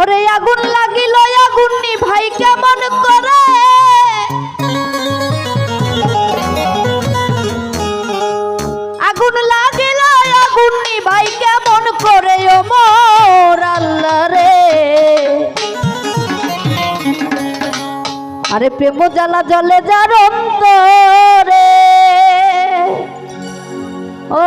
ওরে আগুন লাগিল আগুন নি ভাই কেমন করে? আগুন লাগিল আগুন নি ভাই কেমন করে? ও মোর আল্লাহ রে। আরে প্রেম জ্বালা জলে যার অন্তরে। ও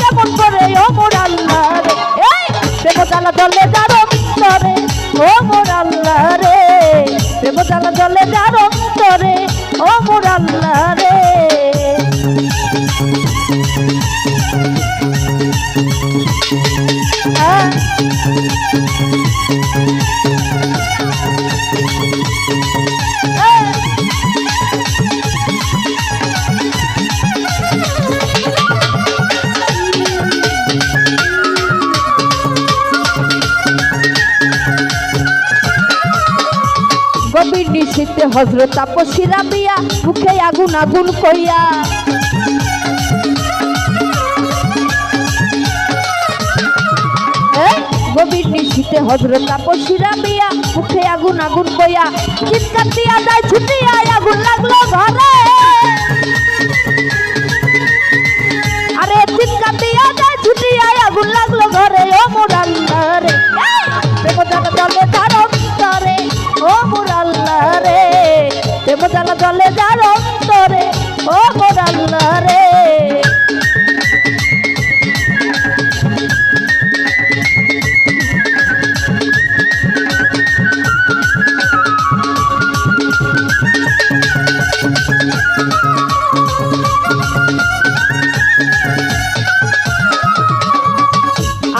কেমন করে ও মোর আল্লাহ রে। এই দলে যারো অন্তরে হজরত তাপসী বিয়া মুখে আগুন আগুন কইয়া গভীর নিশীতে হজরত তাপসী রাবিয়া মুখে আগুন আগুন কইয়া চিৎকার দিয়া যায় ছুটিয়া আগুন লাগল ঘরে।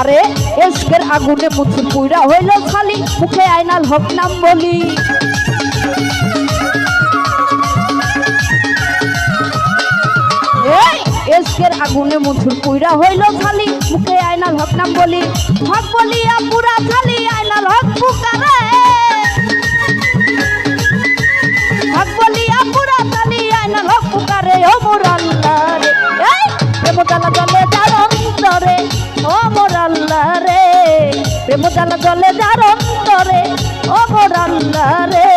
আরে, এসকের আগুনে মুখে পুইরা হইল খালি মুখে আইনাল হক নাম বলি। এসকের আগুনে মুথুর পুইরা হইল খালি মুখে আয়নাল হক নাম বলি। হক বলিয়া পুরা খালি আয়নাল হক পুকারে। প্রেম জ্বালা জলে যার অন্তরে আল্লাহ রে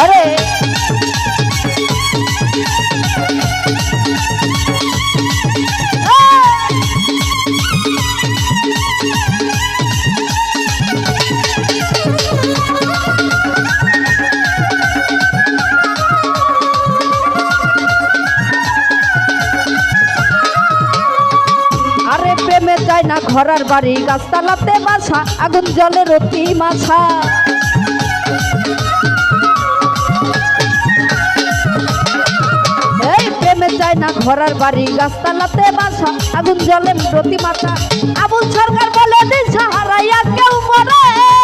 আরে। যায় না ঘরার বাড়ি, গাছতলাতে বাসা, আগুন জলের অতি মাছা। যায় না ঘরার বাড়ি, গাছতলাতে বাসা, আগুন জলের প্রতি মাথা আবুল সরকার বলে দিশা হারাইয়া কেউ মরে।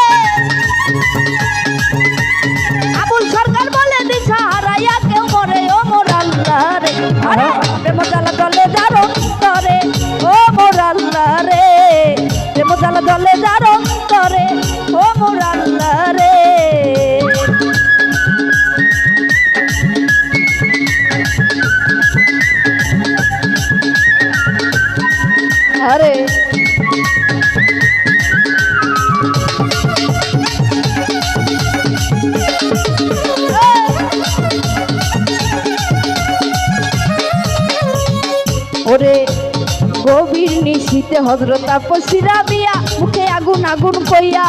নিশীতে হজরত পশিরা বিয়া মুখে আগুন আগুন কইয়া।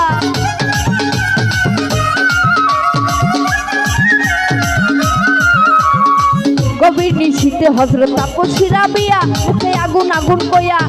গভীর নিশিতে হজরত তাপসীরা বিয়া মুখে আগুন আগুন কইয়া।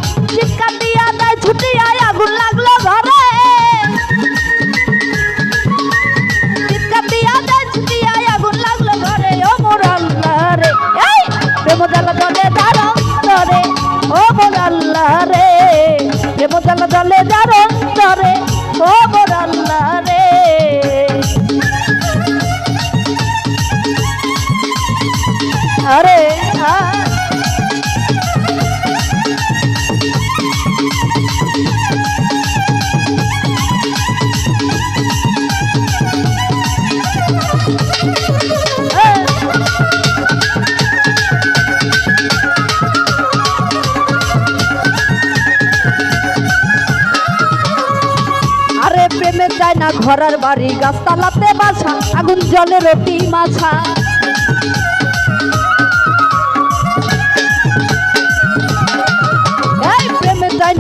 যায় না ঘরার বাড়ি গাছতালাতে বাসা আগুন জলে রটি মাছা।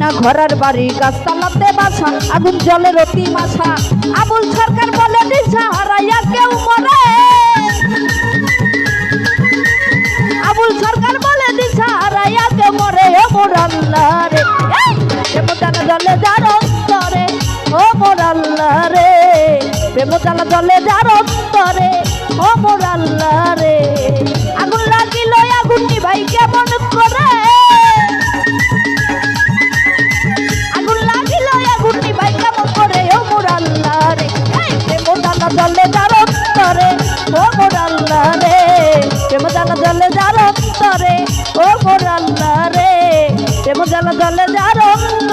না ঘরের বাড়ি গাছতলাতে বাসা আগুন জলে রটি মাছা আবুল সরকার বলে দিশা হারাইয়া কেউ মরে। আবুল সরকার বলে দিশা হারাইয়া কেউ মরে। ও মোর আল্লাহ রে এই, প্রেম জানা জলে যার অন্তরে। ও মোর আল্লাহ রে প্রেম জানা জলে যার অন্তরে। ও মোর রে। রে প্রেম জল জল যার অঙ্গ।